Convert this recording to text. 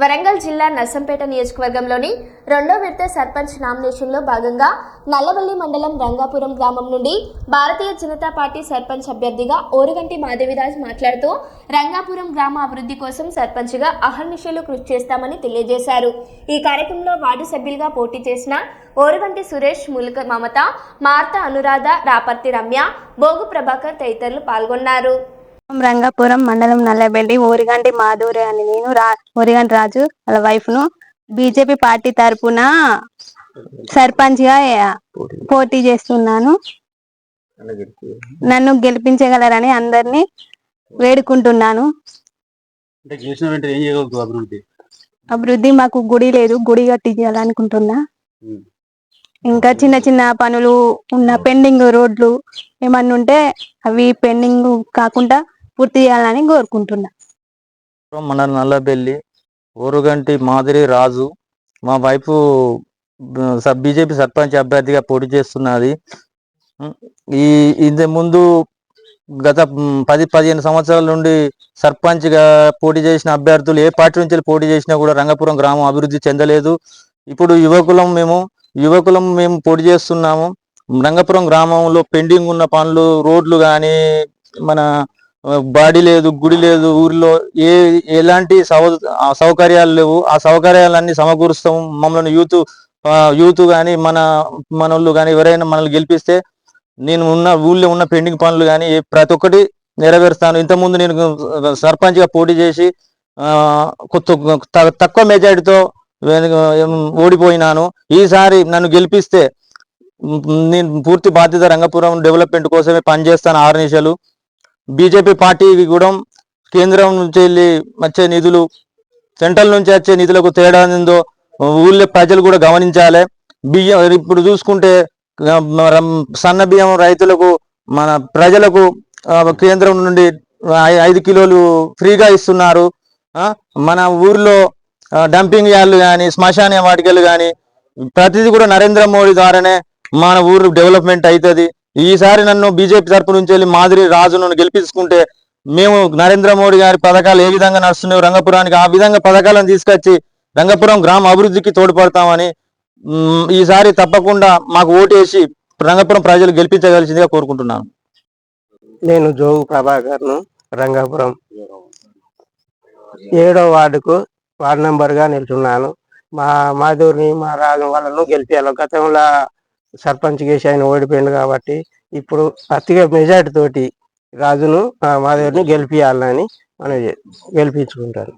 వరంగల్ జిల్లా నర్సంపేట నియోజకవర్గంలోని రెండో విడత సర్పంచ్ నామినేషన్లో భాగంగా నల్లవల్లి మండలం రంగాపురం గ్రామం నుండి భారతీయ జనతా పార్టీ సర్పంచ్ అభ్యర్థిగా ఓరుగంటి మాధవిరాజ్ మాట్లాడుతూ రంగాపురం గ్రామ అభివృద్ధి కోసం సర్పంచ్గా అహర్నిశలు కృషి చేస్తామని తెలియజేశారు. ఈ కార్యక్రమంలో వార్డు సభ్యులుగా పోటీ చేసిన ఓరుగంటి సురేష్ ములుక మమత మార్త అనురాధ రాపర్తి రమ్య బోగు ప్రభాకర్ తదితరులు పాల్గొన్నారు. రంగాపురం మండలం నల్లబెల్లి ఊరిగంటి మాధురి అని నేను రా ఊరిగంటి రాజు వాళ్ళ వైఫ్ను. బీజేపీ పార్టీ తరపున సర్పంచ్గా పోటీ చేస్తున్నాను. నన్ను గెలిపించగలరని అందరినీ వేడుకుంటున్నాను. అభివృద్ధి? మాకు గుడి లేదు గుడి కట్టించాలనుకుంటున్నా. ఇంకా చిన్న చిన్న పనులు ఉన్న పెండింగ్ రోడ్లు ఏమన్నా ఉంటే అవి పెండింగ్ కాకుండా పూర్తి చేయాలని కోరుకుంటున్నా. మన నల్లబెల్లి ఊరుగంటి మాదిరి రాజు మా వైపు బీజేపీ సర్పంచ్ అభ్యర్థిగా పోటీ చేస్తున్నది. ఈ ఇంత ముందు గత పది పదిహేను సంవత్సరాల నుండి సర్పంచ్గా పోటీ చేసిన అభ్యర్థులు ఏ పార్టీ నుంచి పోటీ చేసినా కూడా రంగపురం గ్రామం అభివృద్ధి చెందలేదు. ఇప్పుడు యువకులం మేము యువకులం మేము పోటీ చేస్తున్నాము. రంగపురం గ్రామంలో పెండింగ్ ఉన్న పనులు రోడ్లు కానీ మన బాడీ లేదు గుడి లేదు ఊరిలో ఏ ఎలాంటి సౌ ఆ సౌకర్యాలు లేవు. ఆ సౌకర్యాలన్నీ సమకూరుస్తాం. మమ్మల్ని యూత్ యూత్ కానీ మన మనోళ్ళు కానీ ఎవరైనా మనల్ని గెలిపిస్తే నేను ఉన్న ఊళ్ళో ఉన్న పెండింగ్ పనులు కానీ ప్రతి ఒక్కటి నెరవేరుస్తాను. ఇంతకుముందు నేను సర్పంచ్గా పోటీ చేసి కొత్త త- తక్కువ మెజారిటీతో ఓడిపోయినాను. ఈసారి నన్ను గెలిపిస్తే నేను పూర్తి బాధ్యత రంగపురం డెవలప్మెంట్ కోసమే పనిచేస్తాను ఆరు నిమిషాలు. బీజేపీ పార్టీకి కూడా కేంద్రం నుంచి వెళ్ళి వచ్చే నిధులు సెంట్రల్ నుంచి వచ్చే నిధులకు తేడా ఉందో ఊళ్ళో ప్రజలు కూడా గమనించాలి. బియ్యం ఇప్పుడు చూసుకుంటే సన్న బియ్యం రైతులకు మన ప్రజలకు కేంద్రం నుండి ఐదు కిలోలు ఫ్రీగా ఇస్తున్నారు. మన ఊర్లో డంపింగ్ యార్డ్లు కానీ శ్మశాన వాటికలు కానీ ప్రతిదీ కూడా నరేంద్ర మోడీ ద్వారానే మన ఊరు డెవలప్మెంట్ అవుతుంది ఈసారి నన్ను బీజేపీ తరపు నుంచి వెళ్ళి మాదిరి రాజు నన్ను గెలిపించుకుంటే మేము నరేంద్ర మోడీ గారి పథకాలు ఏ విధంగా నడుస్తున్నాయో రంగపురానికి ఆ విధంగా పథకాలను తీసుకొచ్చి రంగపురం గ్రామ అభివృద్ధికి తోడ్పడతామని ఈసారి తప్పకుండా మాకు ఓటేసి రంగపురం ప్రజలు గెలిపించగలిసిందిగా కోరుకుంటున్నాను. నేను జోగు ప్రభాకర్ను రంగాపురం ఏడో వార్డుకు వార్డు నెంబర్గా నిల్చున్నాను. మా మాధురిని మా రాజు వాళ్ళను గెలిపాను గతంలో సర్పంచ్ చేసి ఆయన ఓడిపోయింది కాబట్టి ఇప్పుడు అతిగా మెజార్టీ తోటి రాజును మాదేవిని గెలిపియాలని గెలిపించాలని మనం గెలిపించుకుంటాను